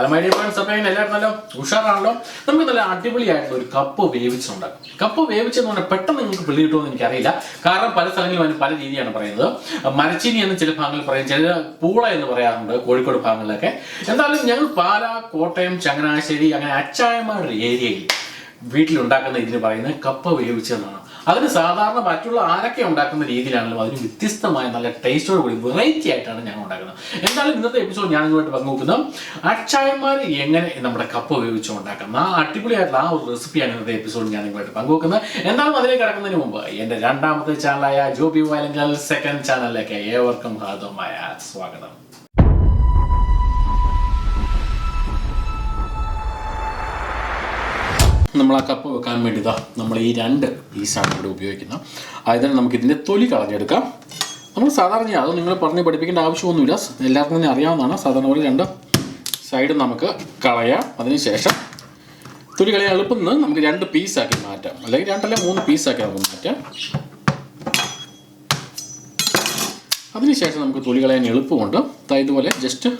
അലമൈഡിയ friends അപ്പോൾ ഇങ്ങനെ എല്ലാവരും നല്ല ഉഷാറാണല്ലോ? നമുക്ക് നല്ല അടിപൊളിയായിട്ടുള്ള ഒരു കപ്പ് വേവിച്ചുണ്ടാക്കും. കപ്പ് വേവിച്ചെന്ന് പറഞ്ഞാൽ പെട്ടെന്ന് നിങ്ങൾക്ക് പിള്ളി കിട്ടുമെന്ന് എനിക്കറിയില്ല. കാരണം പല സ്ഥലങ്ങളിലും അതിന് പല രീതിയാണ് പറയുന്നത്. മരച്ചിനി എന്ന് ചില ഭാഗങ്ങളിൽ പറയും ചില പൂള എന്ന് പറയാറുണ്ട് കോഴിക്കോട് ഭാഗങ്ങളിലൊക്കെ. എന്തായാലും ഞങ്ങൾ പാല കോട്ടയം ചങ്ങനാശ്ശേരി അങ്ങനെ അച്ചായമാരുടെ ഏരിയയിൽ വീട്ടിലുണ്ടാക്കുന്ന ഇതിന് പറയുന്നത് കപ്പ വേവിച്ചതെന്നാണ് അതിന് സാധാരണ മറ്റുള്ള ആരൊക്കെ ഉണ്ടാക്കുന്ന രീതിയിലാണല്ലോ അതിന് വ്യത്യസ്തമായ നല്ല ടേസ്റ്റോട് കൂടി വെറൈറ്റി ആയിട്ടാണ് ഞാൻ ഉണ്ടാക്കുന്നത്. എന്തായാലും ഇന്നത്തെ എപ്പിസോഡ് ഞാൻ ഇതുമായിട്ട് പങ്കുവെക്കുന്നത് അച്ചായന്മാർ എങ്ങനെ നമ്മുടെ കപ്പ ഉപയോഗിച്ച് ഉണ്ടാക്കുന്ന ആ അടിപൊളിയായിട്ടുള്ള ആ ഒരു റെസിപ്പിയാണ് ഇന്നത്തെ എപ്പിസോഡ് ഞാൻ നിങ്ങളുമായിട്ട് പങ്കുവെക്കുന്നത്. എന്തായാലും അതിലേക്ക് കിടക്കുന്നതിന് മുമ്പ് എന്റെ രണ്ടാമത്തെ ചാനലായ ജോബി വയലങ്കൽ സെക്കൻഡ് ചാനലിലേക്ക് ഏവർക്കും ഹാർദമായ സ്വാഗതം. നമ്മൾ ആ കപ്പ് വെക്കാൻ വേണ്ടി നമ്മൾ ഈ രണ്ട് പീസാണ് ഇവിടെ ഉപയോഗിക്കുന്നത്. ആയതിനാൽ നമുക്ക് ഇതിന്റെ തൊലി കളഞ്ഞെടുക്കാം. നമ്മൾ സാധാരണ അത് നിങ്ങൾ പറഞ്ഞ് പഠിപ്പിക്കേണ്ട ആവശ്യമൊന്നുമില്ല. എല്ലാവർക്കും തന്നെ അറിയാവുന്നതാണ്. സാധാരണ പോലെ രണ്ട് സൈഡും നമുക്ക് കളയാം. അതിനുശേഷം തൊലി കളയാൻ എളുപ്പം നിന്ന് നമുക്ക് രണ്ട് പീസാക്കി മാറ്റാം. അല്ലെങ്കിൽ രണ്ടല്ല മൂന്ന് പീസാക്കി നമുക്ക് മാറ്റാം. അതിനുശേഷം നമുക്ക് തൊലി കളയാൻ എളുപ്പമുണ്ട്. ഇതുപോലെ ജസ്റ്റ്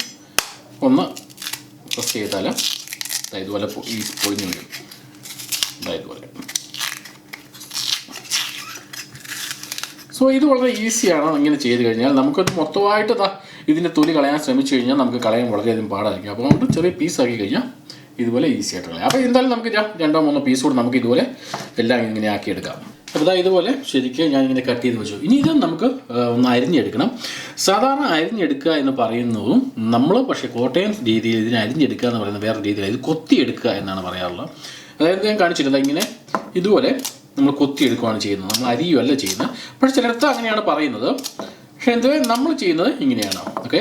ഒന്ന് പ്രസ് ചെയ്താൽ ഇതുപോലെ പൊളിഞ്ഞു വരും. ദാ ഇതുപോലെ സോ ഇത് വളരെ ഈസിയാണ് ഇങ്ങനെ ചെയ്ത് കഴിഞ്ഞാൽ നമുക്കത് മൊത്തമായിട്ട് ഇതിന്റെ തൊലി കളയാൻ ശ്രമിച്ചു കഴിഞ്ഞാൽ നമുക്ക് കളയാൻ വളരെയധികം പാടായിരിക്കും. അപ്പോൾ നമുക്ക് ചെറിയ പീസാക്കി കഴിഞ്ഞാൽ ഇതുപോലെ ഈസി ആയിട്ട് കളയാം. അപ്പോൾ എന്തായാലും നമുക്ക് രണ്ടോ മൂന്നോ പീസ് കൂടെ നമുക്ക് ഇതുപോലെ എല്ലാം ഇങ്ങനെ ആക്കിയെടുക്കാം. അപ്പോൾ ഇതാ ഇതുപോലെ ശരിക്കും ഞാൻ ഇങ്ങനെ കട്ട് ചെയ്ത് വെച്ചു. ഇനി ഇത് നമുക്ക് ഒന്ന് അരിഞ്ഞെടുക്കണം. സാധാരണ അരിഞ്ഞെടുക്കുക എന്ന് പറയുന്നതും നമ്മൾ പക്ഷേ കോട്ടയം രീതിയിൽ ഇതിനെ അരിഞ്ഞെടുക്കുക എന്ന് പറയുന്നത് വേറെ രീതിയിൽ ഇത് കൊത്തിയെടുക്കുക എന്നാണ് പറയാറുള്ളത്. അതായത് ഞാൻ കാണിച്ചിരുന്നത് ഇങ്ങനെ ഇതുപോലെ നമ്മൾ കൊത്തിയെടുക്കുകയാണ് ചെയ്യുന്നത്. നമ്മൾ അരിയുമല്ല ചെയ്യുന്നത്. പക്ഷേ ചിലടത്ത് അങ്ങനെയാണ് പറയുന്നത്. പക്ഷേ എന്തുവേ? നമ്മൾ ചെയ്യുന്നത് ഇങ്ങനെയാണ്. ഓക്കെ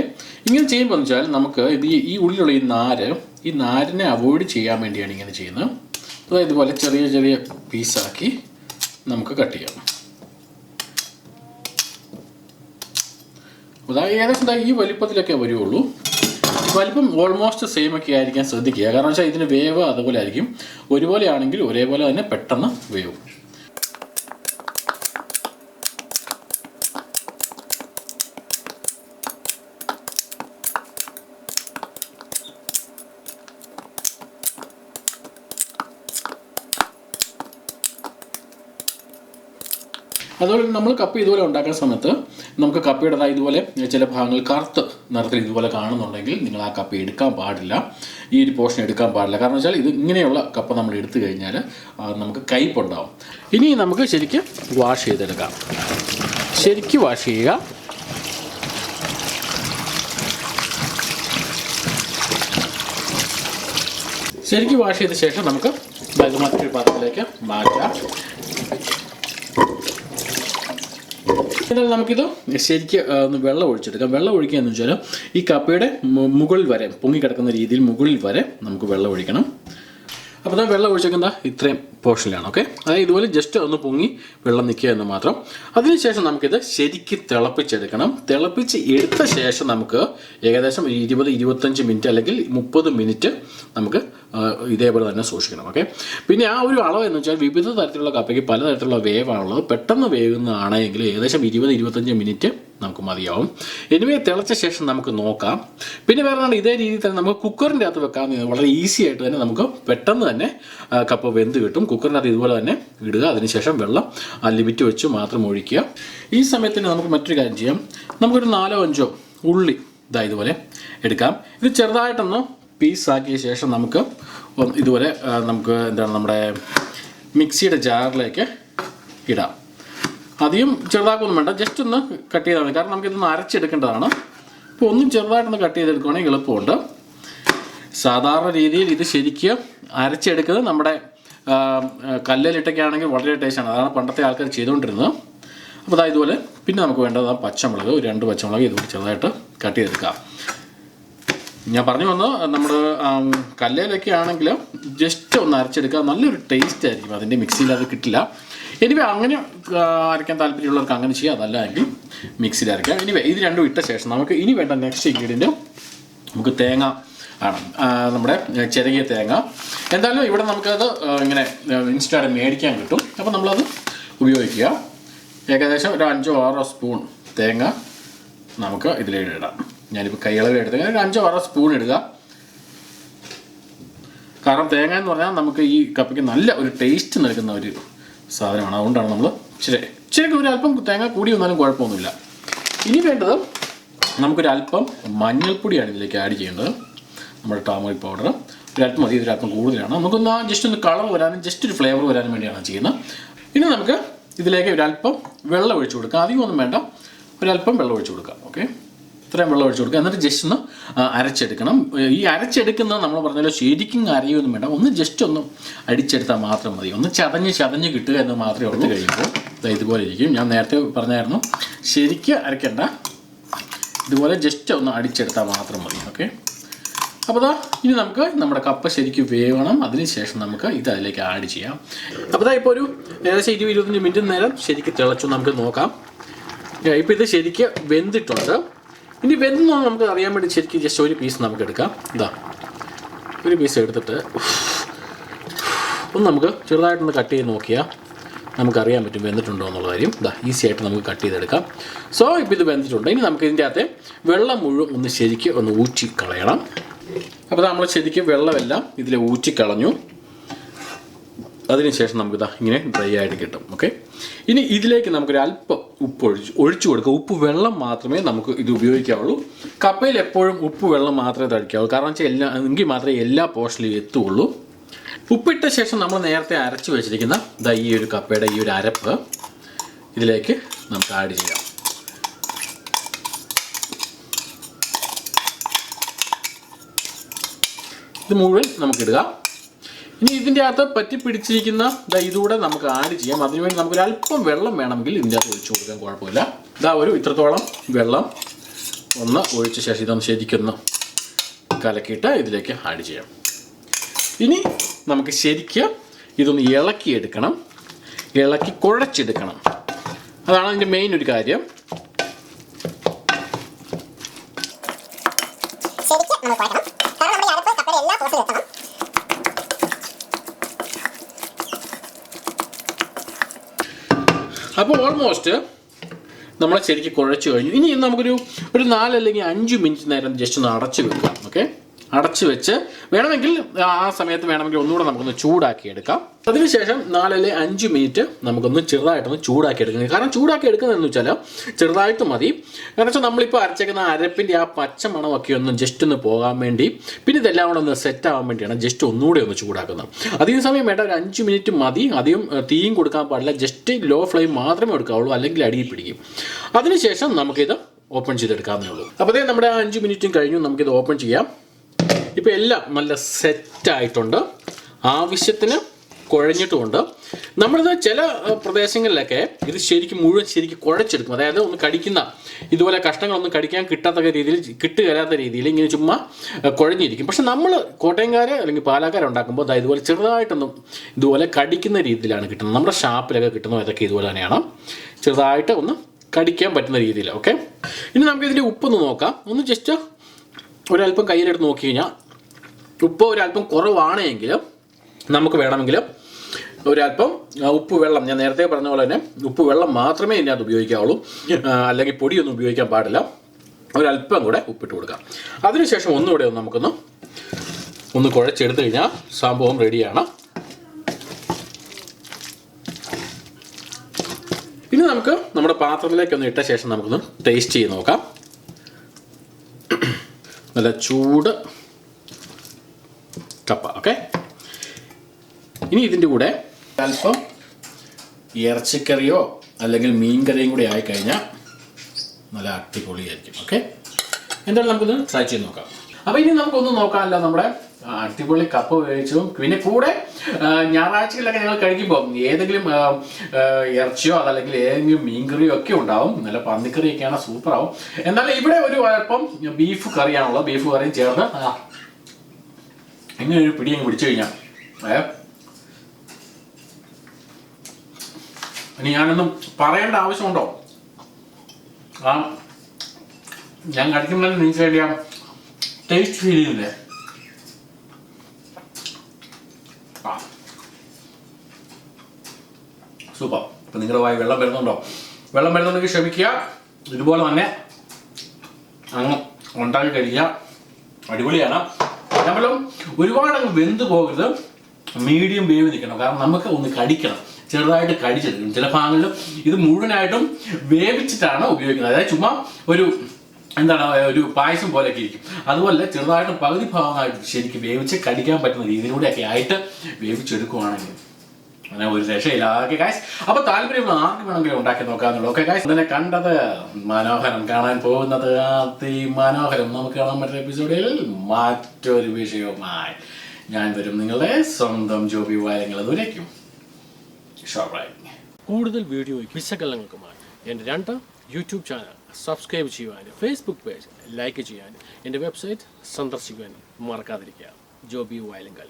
ഇങ്ങനെ ചെയ്യുമ്പോൾ എന്ന് വെച്ചാൽ നമുക്ക് ഇത് ഈ- ഉള്ളിലുള്ള ഈ നാര് ഈ നാരിനെ അവോയ്ഡ് ചെയ്യാൻ വേണ്ടിയാണ് ഇങ്ങനെ ചെയ്യുന്നത്. അതായത് ഇതുപോലെ ചെറിയ ചെറിയ പീസാക്കി നമുക്ക് കട്ട് ചെയ്യാം. അതായത് ഏകദേശം ഈ വലിപ്പത്തിലൊക്കെ വരുള്ളൂ വലിപ്പം ഓൾമോസ്റ്റ് സെയിം ഒക്കെ ആയിരിക്കാൻ ശ്രദ്ധിക്കുക. കാരണം വെച്ചാൽ ഇതിന് വേവ് അതുപോലെ ആയിരിക്കും. ഒരുപോലെ ആണെങ്കിൽ ഒരേപോലെ തന്നെ പെട്ടെന്ന് വേവും. അതുപോലെ നമ്മൾ കപ്പ് ഇതുപോലെ ഉണ്ടാക്കുന്ന സമയത്ത് നമുക്ക് കപ്പയുടെ ദാ ഇതുപോലെ ചില ഭാഗങ്ങൾ കറുത്ത് നിറത്തിൽ ഇതുപോലെ കാണുന്നുണ്ടെങ്കിൽ നിങ്ങൾ ആ കപ്പ എടുക്കാൻ പാടില്ല. ഈ ഒരു പോർഷൻ എടുക്കാൻ പാടില്ല. കാരണം വെച്ചാൽ ഇത് ഇങ്ങനെയുള്ള കപ്പ നമ്മൾ എടുത്തു കഴിഞ്ഞാൽ നമുക്ക് കയ്പുണ്ടാവും. ഇനി നമുക്ക് ശരിക്കും വാഷ് ചെയ്തെടുക്കാം. ശരിക്കും വാഷ് ചെയ്യുക. ശരിക്കും വാഷ് ചെയ്ത ശേഷം നമുക്ക് മറ്റൊരു പാത്രത്തിലേക്ക് മാറ്റാം. എന്നാൽ നമുക്കിത് ശരിക്ക് ഒന്ന് വെള്ളം ഒഴിച്ചെടുക്കാം. വെള്ളം ഒഴിക്കുക എന്ന് വെച്ചാൽ ഈ കപ്പയുടെ മുകളിൽ വരെ പൊങ്ങിക്കിടക്കുന്ന രീതിയിൽ മുകളിൽ വരെ നമുക്ക് വെള്ളം ഒഴിക്കണം. അപ്പോൾ നമ്മൾ വെള്ളം ഒഴിച്ചേക്കുന്ന ഇത്രയും പോർഷനിലാണ് ഓക്കെ? അതായത് ഇതുപോലെ ജസ്റ്റ് ഒന്ന് പൊങ്ങി വെള്ളം നിൽക്കുക എന്ന് മാത്രം. അതിനുശേഷം നമുക്കിത് ശരിക്ക് തിളപ്പിച്ചെടുക്കണം. തിളപ്പിച്ച് എടുത്ത ശേഷം നമുക്ക് ഏകദേശം ഇരുപത് ഇരുപത്തഞ്ച് മിനിറ്റ് അല്ലെങ്കിൽ മുപ്പത് മിനിറ്റ് നമുക്ക് ഇതേപോലെ തന്നെ സൂക്ഷിക്കണം ഓക്കെ പിന്നെ ആ ഒരു അളവ് എന്ന് വെച്ചാൽ വിവിധ തരത്തിലുള്ള കപ്പയ്ക്ക് പലതരത്തിലുള്ള വേവാണുള്ളത്. പെട്ടെന്ന് വേകുന്നതാണെങ്കിൽ ഏകദേശം ഇരുപത് ഇരുപത്തഞ്ച് മിനിറ്റ് നമുക്ക് മതിയാവും. എനിവേ തിളച്ച ശേഷം നമുക്ക് നോക്കാം. പിന്നെ വേറെ ഇതേ രീതിയിൽ തന്നെ നമുക്ക് കുക്കറിന്റെ അകത്ത് വെക്കാൻ വളരെ ഈസി ആയിട്ട് തന്നെ നമുക്ക് പെട്ടെന്ന് തന്നെ കപ്പ് വെന്ത് കിട്ടും. കുക്കറിന്റെ അകത്ത് ഇതുപോലെ തന്നെ ഇടുക. അതിനുശേഷം വെള്ളം ലിമിറ്റ് വെച്ച് മാത്രം ഒഴിക്കുക. ഈ സമയത്തിന് നമുക്ക് മറ്റൊരു കാര്യം ചെയ്യാം. നമുക്കൊരു നാലോ അഞ്ചോ ഉള്ളി ഇതാ ഇതുപോലെ എടുക്കാം. ഇത് ചെറുതായിട്ടൊന്ന് പീസാക്കിയ ശേഷം നമുക്ക് ഇതുപോലെ നമുക്ക് എന്താണ് നമ്മുടെ മിക്സിയുടെ ജാറിലേക്ക് ഇടാം. അധികം ചെറുതാക്കൊന്നും വേണ്ട ജസ്റ്റ് ഒന്ന് കട്ട് ചെയ്താൽ മതി. കാരണം നമുക്കിതൊന്ന് അരച്ചെടുക്കേണ്ടതാണ്. അപ്പോൾ ഒന്നും ചെറുതായിട്ടൊന്ന് കട്ട് ചെയ്തെടുക്കുകയാണെങ്കിൽ എളുപ്പമുണ്ട്. സാധാരണ രീതിയിൽ ഇത് ശരിക്കും അരച്ചെടുക്കുന്നത് നമ്മുടെ കല്ലിലിട്ടൊക്കെയാണെങ്കിൽ വളരെ ടേസ്റ്റാണ് അതാണ് പണ്ടത്തെ ആൾക്കാർ ചെയ്തുകൊണ്ടിരുന്നത്. അപ്പോൾ അതായത് ഇതുപോലെ. പിന്നെ നമുക്ക് വേണ്ടത് പച്ചമുളക് ഒരു രണ്ട് പച്ചമുളക് ഇതുപോലെ ചെറുതായിട്ട് കട്ട് ചെയ്തെടുക്കാം. ഞാൻ പറഞ്ഞു വന്നു നമ്മൾ കല്ലേലൊക്കെ ആണെങ്കിൽ ജസ്റ്റ് ഒന്ന് അരച്ചെടുക്കുക. നല്ലൊരു ടേസ്റ്റ് ആയിരിക്കും. അതിന്റെ മിക്സിയിൽ അത് കിട്ടില്ല. എനിവേ അങ്ങനെ അരയ്ക്കാൻ താല്പര്യമുള്ളവർക്ക് അങ്ങനെ ചെയ്യാം. അതല്ല എങ്കിൽ മിക്സിയിൽ അരയ്ക്കാം. എനിവേ ഇത് രണ്ടും ഇട്ട ശേഷം നമുക്ക് ഇനി വേണ്ട നെക്സ്റ്റ് ഇൻഗ്രീഡിയന്റ് നമുക്ക് തേങ്ങ ആണ്. നമ്മുടെ ചെറിയ തേങ്ങ. എന്തായാലും ഇവിടെ നമുക്കത് ഇങ്ങനെ ഇൻസ്റ്റാഡ് മേടിക്കാൻ കിട്ടും. അപ്പോൾ നമ്മളത് ഉപയോഗിക്കുക. ഏകദേശം ഒരു അഞ്ചോ ആറോ സ്പൂൺ തേങ്ങ നമുക്ക് ഇതിലേക്ക് ഇടാം. ഞാനിപ്പോൾ കൈയളവിൽ എടുത്ത് ഒരു അഞ്ചോ ആറോ സ്പൂൺ ഇടുക കാരണം തേങ്ങ എന്ന് പറഞ്ഞാൽ നമുക്ക് ഈ കപ്പയ്ക്ക് നല്ല ഒരു ടേസ്റ്റ് നൽകുന്ന ഒരു സാധനമാണ്. അതുകൊണ്ടാണ് നമ്മൾ ഇച്ചിരി ഇച്ചിരി ഒരു അല്പം തേങ്ങ കൂടി വന്നാലും കുഴപ്പമൊന്നുമില്ല. ഇനി വേണ്ടത് നമുക്കൊരു അല്പം മഞ്ഞൾപ്പൊടിയാണ് ഇതിലേക്ക് ആഡ് ചെയ്യേണ്ടത്. നമ്മുടെ ടാമറി പൗഡർ ഒരല്പം മതി ഇതിലല്പം കൂടുതലാണ്. നമുക്കൊന്ന് ആ ജസ്റ്റ് ഒന്ന് കളർ വരാനും ജസ്റ്റ് ഒരു ഫ്ലേവർ വരാനും വേണ്ടിയാണ് ചെയ്യുന്നത്. ഇനി നമുക്ക് ഇതിലേക്ക് ഒരല്പം വെള്ളം ഒഴിച്ചു കൊടുക്കാം. അധികമൊന്നും വേണ്ട. ഒരല്പം വെള്ളം ഒഴിച്ചു കൊടുക്കാം. ഓക്കെ ഇത്രയും വെള്ളം ഒഴിച്ചു കൊടുക്കുക. എന്നിട്ട് ജസ്റ്റ് ഒന്ന് അരച്ചെടുക്കണം. ഈ അരച്ചെടുക്കുന്നത് നമ്മൾ പറഞ്ഞല്ലോ ശരിക്കും അരയൊന്നും വേണ്ട. ഒന്ന് ജസ്റ്റ് ഒന്ന് അടിച്ചെടുത്താൽ മാത്രം മതി. ഒന്ന് ചതഞ്ഞ് ചതഞ്ഞ് കിട്ടുക എന്ന് മാത്രമേ ഉള്ളൂ. കഴിയുമ്പോൾ ഇതുപോലെ ഇരിക്കും. ഞാൻ നേരത്തെ പറഞ്ഞായിരുന്നു. ശരിക്കും അരയ്ക്കേണ്ട ഇതുപോലെ ജസ്റ്റ് ഒന്ന് അടിച്ചെടുത്താൽ മാത്രം മതി. ഓക്കെ അപ്പോൾ ദാ ഇനി നമുക്ക് നമ്മുടെ കപ്പ ശരിക്കും വേവണം. അതിനുശേഷം നമുക്ക് ഇത് അതിലേക്ക് ആഡ് ചെയ്യാം. അപ്പോൾ ദാ ഇപ്പോൾ ഒരു ഏകദേശം ഇരുപത് ഇരുപത്തഞ്ച് മിനിറ്റ് നേരം ശരിക്കും തിളച്ചു നമുക്ക് നോക്കാം. ഇപ്പോൾ ഇത് ശരിക്ക് വെന്തിട്ടുണ്ട്. ഇനി വെന്തെന്ന് നമുക്ക് അറിയാൻ വേണ്ടി ശരിക്കും ജസ്റ്റ് ഒരു പീസ് നമുക്ക് എടുക്കാം. ഇതാ ഒരു പീസ് എടുത്തിട്ട് ഒന്ന് നമുക്ക് ചെറുതായിട്ടൊന്ന് കട്ട് ചെയ്ത് നോക്കിയാൽ നമുക്കറിയാൻ പറ്റും വെന്തിട്ടുണ്ടോ എന്നുള്ള കാര്യം. ഇതാ ഈസി ആയിട്ട് നമുക്ക് കട്ട് ചെയ്തെടുക്കാം. സോ ഇപ്പോൾ ഇത് വെന്തിട്ടുണ്ട്. ഇനി നമുക്ക് ഇതിന്റെ അകത്തെ വെള്ളം മുഴുവൻ ഒന്ന് ശരിക്കും ഒന്ന് ഊറ്റി കളയണം അപ്പോൾ നമ്മൾ ശരിക്കും വെള്ളമെല്ലാം ഇതിൽ ഊറ്റി കളഞ്ഞു അതിനുശേഷം നമുക്കിതാ ഇങ്ങനെ ഡ്രൈ ആയിട്ട് കിട്ടും ഓക്കെ ഇനി ഇതിലേക്ക് നമുക്കൊരു അല്പം ഉപ്പ് ഒഴിച്ച് ഒഴിച്ചു കൊടുക്കുക. ഉപ്പ് വെള്ളം മാത്രമേ നമുക്ക് ഇത് ഉപയോഗിക്കാവുള്ളൂ. കപ്പയിൽ എപ്പോഴും ഉപ്പ് വെള്ളം മാത്രമേ തളിക്കാവൂ. കാരണം വെച്ചാൽ എല്ലാ എങ്കിൽ മാത്രമേ എല്ലാ പോർഷനിലും എത്തുള്ളൂ. ഉപ്പിട്ട ശേഷം നമ്മൾ നേരത്തെ അരച്ച് വെച്ചിരിക്കുന്ന ദാ ഈ ഒരു കപ്പയുടെ ഈ ഒരു അരപ്പ് ഇതിലേക്ക് നമുക്ക് ആഡ് ചെയ്യാം. ഇത് മുഴുവൻ നമുക്കിടുക. ഇനി ഇതിന്റെ അകത്ത് പറ്റി പിടിച്ചിരിക്കുന്ന ഇതുകൂടെ നമുക്ക് ആഡ് ചെയ്യാം. അതിനുവേണ്ടി നമുക്കൊരു അല്പം വെള്ളം വേണമെങ്കിൽ ഇതിന്റെ അകത്ത് ഒഴിച്ചു കൊടുക്കാൻ കുഴപ്പമില്ല. ഇതാ ഒരു ഇത്രത്തോളം വെള്ളം ഒന്ന് ഒഴിച്ച ശേഷം ഇതൊന്ന് ശരിക്കൊന്ന് കലക്കിയിട്ട് ഇതിലേക്ക് ആഡ് ചെയ്യാം. ഇനി നമുക്ക് ശരിക്കും ഇതൊന്ന് ഇളക്കിയെടുക്കണം. ഇളക്കി കുഴച്ചെടുക്കണം. അതാണ് അതിന്റെ മെയിൻ ഒരു കാര്യം ശരിക്കും നമ്മൾ കുഴക്കണം കാരണം നമ്മുടെ ഈ അരപ്പ് കപ്പയുടെ എല്ലാ പോർഷനും എത്തണം അപ്പോൾ ഓൾമോസ്റ്റ് നമ്മൾ ശരിക്കും കുഴച്ച് കഴിഞ്ഞു. ഇനി നമുക്കൊരു ഒരു നാലല്ലെങ്കിൽ അഞ്ച് മിനിറ്റ് നേരം ജസ്റ്റ് ഒന്ന് അടച്ച് വെക്കാം ഓക്കെ അടച്ച് വെച്ച് വേണമെങ്കിൽ ആ സമയത്ത് വേണമെങ്കിൽ ഒന്നുകൂടെ നമുക്കൊന്ന് ചൂടാക്കി എടുക്കാം അതിനുശേഷം നാലിലെ അഞ്ച് മിനിറ്റ് നമുക്കൊന്ന് ചെറുതായിട്ടൊന്ന് ചൂടാക്കി എടുക്കണം കാരണം ചൂടാക്കി എടുക്കുന്നതെന്ന് വെച്ചാൽ ചെറുതായിട്ട് മതി. കാരണം വെച്ചാൽ നമ്മളിപ്പോൾ അരച്ചേക്കുന്ന അരപ്പിന്റെ ആ പച്ച മണമൊക്കെ ഒന്ന് ജസ്റ്റ് ഒന്ന് പോകാൻ വേണ്ടി പിന്നെ ഇതെല്ലാം കൂടെ ഒന്ന് സെറ്റ് ആവാൻ വേണ്ടിയാണ് ജസ്റ്റ് ഒന്നുകൂടെ ഒന്ന് ചൂടാക്കുന്നത്. അധികം സമയം വേണ്ട ഒരു അഞ്ച് മിനിറ്റ് മതി. അധികം തീയും കൊടുക്കാൻ പാടില്ല. ജസ്റ്റ് ലോ ഫ്ലെയിം മാത്രമേ എടുക്കാവുള്ളൂ അല്ലെങ്കിൽ അടിയിൽ പിടിക്കും. അതിനുശേഷം നമുക്കിത് ഓപ്പൺ ചെയ്തെടുക്കാവുന്നേ ഉള്ളൂ. അപ്പോൾ നമ്മുടെ ആ അഞ്ച് മിനിറ്റും കഴിഞ്ഞു. നമുക്കിത് ഓപ്പൺ ചെയ്യാം. ഇപ്പോൾ എല്ലാം നല്ല സെറ്റായിട്ടുണ്ട് ആവശ്യത്തിന് കുഴഞ്ഞിട്ടുമുണ്ട്. നമ്മളിത് ചില പ്രദേശങ്ങളിലൊക്കെ ഇത് ശരിക്കും മുഴുവൻ ശരിക്കും കുഴച്ചെടുക്കും. അതായത് ഒന്ന് കടിക്കുന്ന ഇതുപോലെ കഷ്ണങ്ങളൊന്നും കടിക്കാൻ കിട്ടാത്ത രീതിയിൽ കിട്ടുകരാത്ത രീതിയിൽ ഇങ്ങനെ ചുമ്മാ കുഴഞ്ഞിരിക്കും. പക്ഷെ നമ്മൾ കോട്ടയംകാർ അല്ലെങ്കിൽ പാലക്കാർ ഉണ്ടാക്കുമ്പോൾ അതായത് ഇതുപോലെ ചെറുതായിട്ടൊന്നും ഇതുപോലെ കടിക്കുന്ന രീതിയിലാണ് കിട്ടുന്നത്. നമ്മുടെ ഷാപ്പിലൊക്കെ കിട്ടുന്നത് ഇതൊക്കെ ഇതുപോലെ തന്നെയാണ്. ചെറുതായിട്ട് ഒന്ന് കടിക്കാൻ പറ്റുന്ന രീതിയിൽ ഓക്കെ? ഇനി നമുക്ക് ഇതിന്റെ ഉപ്പൊന്ന് നോക്കാം. ഒന്ന് ജസ്റ്റ് ഒരല്പം കയ്യിലെടുത്ത് നോക്കി കഴിഞ്ഞാൽ ഉപ്പ് ഒരല്പം കുറവാണ് എങ്കിലും നമുക്ക് വേണമെങ്കിൽ ഒരല്പം ഉപ്പ് വെള്ളം ഞാൻ നേരത്തെ പറഞ്ഞ പോലെ തന്നെ ഉപ്പ് വെള്ളം മാത്രമേ ഇതിനകത്ത് ഉപയോഗിക്കാവുള്ളൂ. അല്ലെങ്കിൽ പൊടിയൊന്നും ഉപയോഗിക്കാൻ പാടില്ല. ഒരല്പം കൂടെ ഉപ്പിട്ട് കൊടുക്കാം. അതിനുശേഷം ഒന്നുകൂടെ ഒന്ന് നമുക്കൊന്ന് ഒന്ന് കുഴച്ചെടുത്തു കഴിഞ്ഞാൽ സംഭവം റെഡിയാണ്. ഇനി നമുക്ക് നമ്മുടെ പാത്രത്തിലേക്ക് ഒന്ന് ഇട്ട ശേഷം നമുക്കൊന്ന് ടേസ്റ്റ് ചെയ്ത് നോക്കാം. നല്ല ചൂട് കപ്പ ഓക്കെ? ഇനി ഇതിന്റെ കൂടെ അല്പം ഇറച്ചിക്കറിയോ അല്ലെങ്കിൽ മീൻകറിയും കൂടി ആയിക്കഴിഞ്ഞാൽ നല്ല അടിപൊളിയായിരിക്കും ഓക്കെ? എന്തായാലും നമുക്കൊന്ന് ട്രൈ ചെയ്ത് നോക്കാം. അപ്പോൾ ഇനി നമുക്കൊന്ന് നോക്കാമല്ലോ നമ്മുടെ അടിപൊളി കപ്പ ഉപയോഗിച്ചു പിന്നെ കൂടെ ഞായറാഴ്ചകളിലൊക്കെ ഞങ്ങൾ കഴിക്കുമ്പോൾ ഏതെങ്കിലും ഇറച്ചിയോ അതല്ലെങ്കിൽ ഏതെങ്കിലും മീൻകറിയോ ഒക്കെ ഉണ്ടാവും. നല്ല പന്നിക്കറിയൊക്കെയാണ് സൂപ്പറാവും. എന്നാൽ ഇവിടെ ഒരു അല്പം ബീഫ് കറിയാണുള്ളത്. ബീഫ് കറിയും ചേർന്ന് ആ, എങ്ങനെ ഒരു പിടി അങ്ങ് പിടിച്ചു കഴിഞ്ഞാൽ ഏ? ഇനി ഞാനൊന്നും പറയേണ്ട ആവശ്യമുണ്ടോ? ആ ഞാൻ കടിക്കുമ്പോൾ നിങ്ങൾക്ക് അറിയാം ടേസ്റ്റ് ഫീൽ ചെയ്യുന്നില്ലേ ആ. സൂപ്പർ. അപ്പം നിങ്ങളുടെ വായി വെള്ളം വരുന്നുണ്ടോ? വെള്ളം വരുന്നുണ്ടെങ്കിൽ ക്ഷമിക്കുക. ഇതുപോലെ തന്നെ അങ്ങ് ഉണ്ടാക്കി കഴിക്കുക. അടിപൊളിയാണ്. നമ്മളും ഒരുപാട് അങ്ങ് വെന്ത് പോകരുത്. മീഡിയം വേവ് നിൽക്കണം. കാരണം നമുക്ക് ഒന്ന് കടിക്കണം. ചെറുതായിട്ട് കടിച്ചെടുക്കണം ചില ഭാഗങ്ങളിലും ഇത് മുഴുവനായിട്ടും വേവിച്ചിട്ടാണ് ഉപയോഗിക്കുന്നത്. അതായത് ചുമ്മാ ഒരു എന്താണ് ഒരു പായസം പോലെയൊക്കെ ഇരിക്കും. അതുപോലെ ചെറുതായിട്ട് പകുതി ഭാഗമായിട്ട് ശരിക്കും വേവിച്ച് കടിക്കാൻ പറ്റുന്ന രീതിയിലൂടെയൊക്കെ ആയിട്ട് വേവിച്ചെടുക്കുവാണെങ്കിൽ അങ്ങനെ ഒരു രക്ഷയില്ല. ഓക്കെ ഗായ്സ് അപ്പൊ താല്പര്യമുള്ള ആർക്ക് വേണമെങ്കിലും ഉണ്ടാക്കി നോക്കാന്നുള്ളൂ ഓക്കെ ഗായ്സ് ഇതിനെ കണ്ടത് മനോഹരം കാണാൻ പോകുന്നത്. അതി മനോഹരം നമുക്ക് കാണാൻ പറ്റുന്ന എപ്പിസോഡിൽ മറ്റൊരു വിഷയവുമായി ഞാൻ വരും. നിങ്ങളുടെ സ്വന്തം ജോബി വായങ്ങൾ ദൂരേക്കും കൂടുതൽ വീഡിയോയ്ക്ക് വിശകലനങ്ങൾക്കുമായി എന്റെ രണ്ട് യൂട്യൂബ് ചാനൽ സബ്സ്ക്രൈബ് ചെയ്യുവാനും ഫേസ്ബുക്ക് പേജ് ലൈക്ക് ചെയ്യാനും എന്റെ വെബ്സൈറ്റ് സന്ദർശിക്കുവാനും മറക്കാതിരിക്കുക. ജോബി വയലങ്കൽ